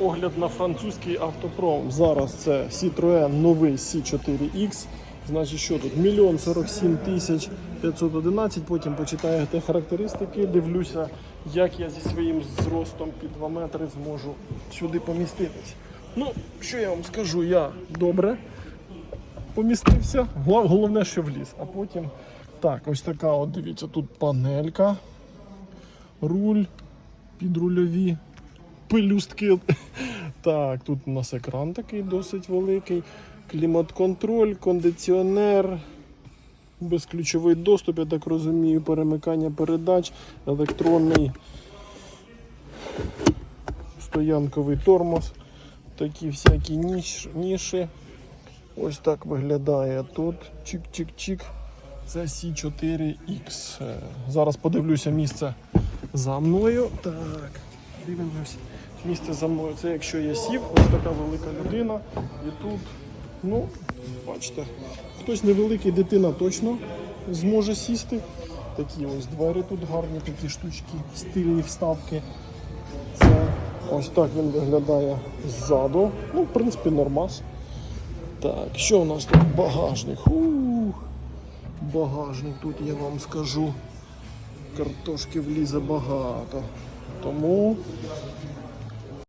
огляд на французький автопром. Зараз це Citroën новий C4X. Значить, що тут? Мільйон 47 тисяч 511. Потім почитаєте характеристики, дивлюся, як я зі своїм зростом під 2 метри зможу сюди поміститись. Ну, що я вам скажу, я добре помістився. Головне, що вліз. А потім так, ось така, от дивіться, тут панелька, руль, підрульові пелюстки. Так, тут у нас екран такий досить великий. Клімат-контроль, кондиціонер, безключовий доступ, я так розумію, перемикання передач, електронний стоянковий тормоз, такі всякі ніш, ніші. Ось так виглядає тут. Чик-чик-чик. Це C4X. Е, Зараз подивлюся місце за мною. Так, дивимось. Місце за мною. Це якщо я сів, ось така велика людина. І тут, ну, бачите, хтось невеликий, дитина точно зможе сісти. Такі ось двері тут гарні, такі штучки, стильні вставки. Це ось так він виглядає ззаду. Ну, в принципі, нормас. Так, що у нас тут? Багажник. Ух, багажник тут я вам скажу. Картошки влізе багато. Тому